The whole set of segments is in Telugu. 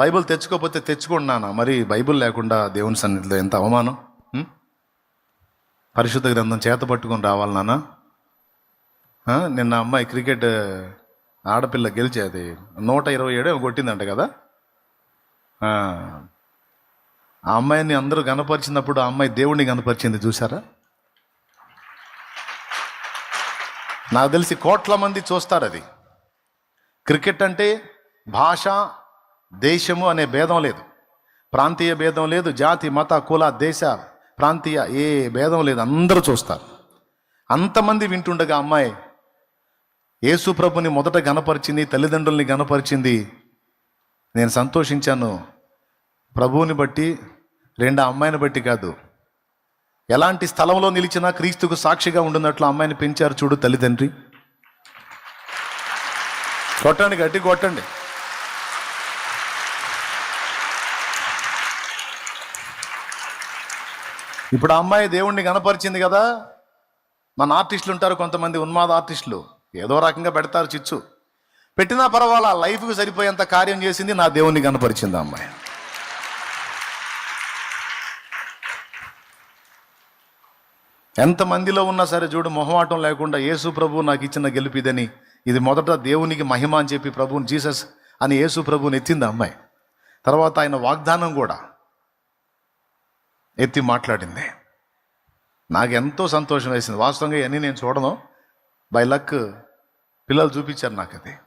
బైబిల్ తెచ్చుకోకపోతే తెచ్చుకున్నానా మరి బైబిల్ లేకుండా దేవుని సన్నిధిలో ఎంత అవమానం? పరిశుద్ధ గ్రంథం చేత పట్టుకొని రావాలి నాన్న. నిన్న అమ్మాయి క్రికెట్ ఆడపిల్ల గెలిచేది నూట ఇరవై ఏడు కొట్టిందంట కదా? ఆ, అమ్మాయిని అందరూ కనపరిచినప్పుడు ఆ అమ్మాయి దేవుణ్ణి కనపరిచింది చూసారా నాకు తెలిసి కోట్ల మంది చూస్తారు అది. క్రికెట్ అంటే భాష దేశము అనే భేదం లేదు. ప్రాంతీయ భేదం లేదు జాతి మత కుల దేశ ప్రాంతీయ ఏ భేదం లేదు. అందరూ చూస్తారు. అంతమంది వింటుండగా అమ్మాయి యేసుప్రభుని మొదట గనపరిచింది తల్లిదండ్రుల్ని గనపరిచింది నేను సంతోషించాను. ప్రభువుని బట్టి రెండు అమ్మాయిని బట్టి కాదు. ఎలాంటి స్థలంలో నిలిచినా క్రీస్తుకు సాక్షిగా ఉండున్నట్లు అమ్మాయిని పెంచారు చూడు తల్లిదండ్రి. కొట్టండి గట్టి కొట్టండి. ఇప్పుడు ఆ అమ్మాయి దేవుణ్ణి గనపరిచింది కదా. మన ఆర్టిస్టులు ఉంటారు కొంతమంది ఉన్మాద ఆర్టిస్టులు. ఏదో రకంగా పెడతారు చిచ్చు. పెట్టినా పర్వాలా లైఫ్కి సరిపోయేంత కార్యం చేసింది నా దేవుణ్ణి కనపరిచింది అమ్మాయి. ఎంతమందిలో ఉన్నా సరే చూడు మొహమాటం లేకుండా యేసు ప్రభు నాకు ఇచ్చిన గెలుపిదని ఇది మొదట దేవునికి మహిమ అని చెప్పి ప్రభుని జీసస్ అని యేసు ప్రభుని ఎత్తింది ఆ అమ్మాయి. తర్వాత ఆయన వాగ్దానం కూడా. ఎత్తి మాట్లాడింది. నాకు ఎంతో సంతోషం వేసింది. వాస్తవంగా ఇవన్నీ నేను చూడను. బై లక్ పిల్లలు చూపించారు నాకు అది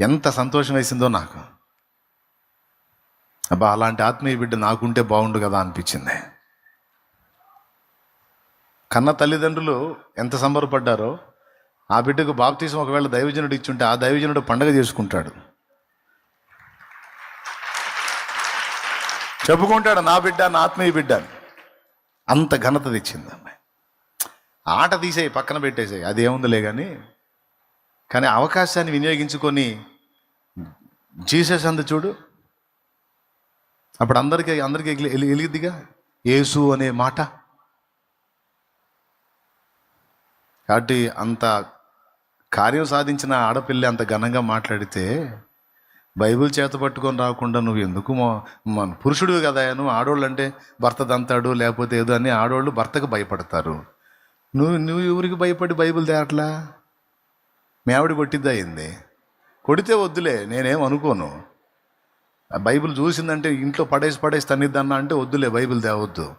ఎంత సంతోషం వేసిందో నాకు. అబ్బా అలాంటి ఆత్మీయ బిడ్డ నాకుంటే బాగుండు కదా అనిపించింది. కన్న తల్లిదండ్రులు ఎంత సంబరపడ్డారో ఆ బిడ్డకు బాప్తీసం ఒకవేళ దైవజనుడు ఇచ్చుంటే ఆ దైవజనుడు పండగ చేసుకుంటాడు. చెప్పుకుంటాడు నా బిడ్డ నా ఆత్మీయ బిడ్డ అని. అంత ఘనత తెచ్చింది అమ్మాయి. ఆట తీసేయి పక్కన పెట్టేసేయి అదేముందిలే కానీ కానీ అవకాశాన్ని వినియోగించుకొని జీసస్ అందు చూడు. అప్పుడు అందరికీ అందరికీ ఎలిగిద్దిగా? యేసు అనే మాట. కాబట్టి అంత కార్యం సాధించిన ఆడపిల్ల అంత ఘనంగా మాట్లాడితే బైబిల్ చేత పట్టుకొని రాకుండా నువ్వు ఎందుకు మన పురుషుడు కదా నువ్వు ఆడోళ్ళు అంటే భర్త దంతాడు లేకపోతే ఏదో అని ఆడోళ్ళు భర్తకు భయపడతారు. నువ్వు నువ్వు ఎవరికి భయపడి బైబిల్ తేట్లా మీ కొట్టిద్ది కొట్టిద్దా అయింది. కొడితే వద్దులే నేనేం అనుకోను. ఆ బైబిల్ చూసిందంటే ఇంట్లో పడేసి పడేసి తన్నిద్దన్నా అంటే వద్దులే బైబిల్ తేవద్దు.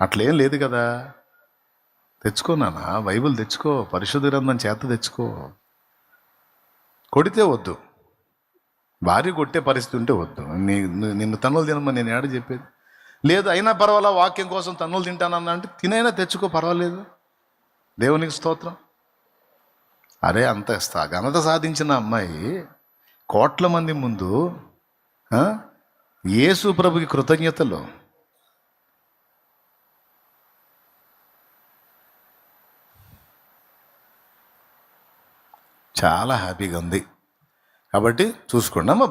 అట్లేం లేదు కదా. తెచ్చుకో నాన్న బైబిల్ తెచ్చుకో పరిశుద్ధ గ్రంథం చేత తెచ్చుకో. కొడితే వద్దు. భార్య కొట్టే పరిస్థితి ఉంటే వద్దు. నీ నిన్ను తన్నులు తినమని నేను ఏడ చెప్పేది? లేదు అయినా పర్వాలా వాక్యం కోసం తన్నులు తింటానన్నా అంటే తినైనా తెచ్చుకో పర్వాలేదు. దేవునికి స్తోత్రం. అరే అంత ఘనత సాధించిన అమ్మాయి కోట్ల మంది ముందు యేసు ప్రభుకి కృతజ్ఞతలు. చాలా హ్యాపీగా ఉంది. కాబట్టి చూసుకోండి అమ్మ